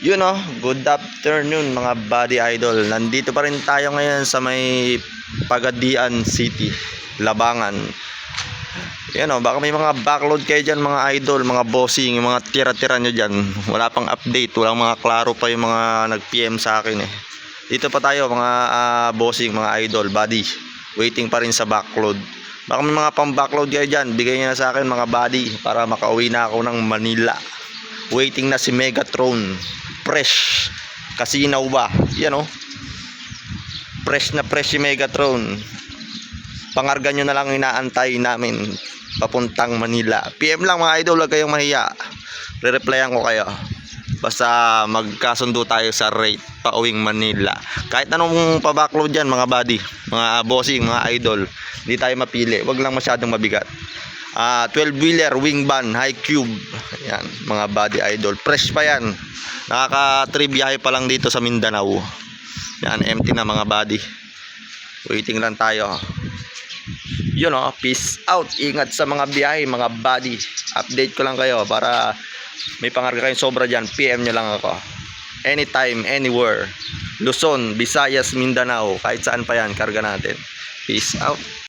Yun oh, good afternoon mga body idol. Nandito pa rin tayo ngayon sa may Pagadian City, Labangan. Yan oh, baka may mga backload kayo dyan mga idol, mga bossing, mga tira-tira nyo dyan. Wala pang update, walang mga klaro pa yung mga nag-PM sa akin eh. Dito pa tayo mga ah, bossing, mga idol, body. Waiting pa rin sa backload. Baka may mga pang backload kayo dyan, bigay nyo na sa akin mga body para makauwi na ako ng Manila. Waiting na si Megatron. Fresh. Kasinaw ba? Yan oh. Fresh na fresh si Megatron. Pangarga nyo na lang inaantay namin papuntang Manila. PM lang mga idol, huwag kayong mahiya. Re-replyan ko kayo. Basta magkasundo tayo sa rate pa uwing Manila. Kahit anong pa-backload dyan mga buddy, mga bossing, mga idol, hindi tayo mapili. Huwag lang masyadong mabigat. Ah, 12-wheeler, wing van, high cube. Yan, mga body idol. Fresh pa yan. Nakaka 3 biyahe pa lang dito sa Mindanao. Yan, empty na mga body. Waiting lang tayo. Yun oh, peace out. Ingat sa mga biyahe, mga body. Update ko lang kayo para may pangarga kayong sobra dyan. PM nyo lang ako. Anytime, anywhere. Luzon, Visayas, Mindanao. Kahit saan pa yan, karga natin. Peace out.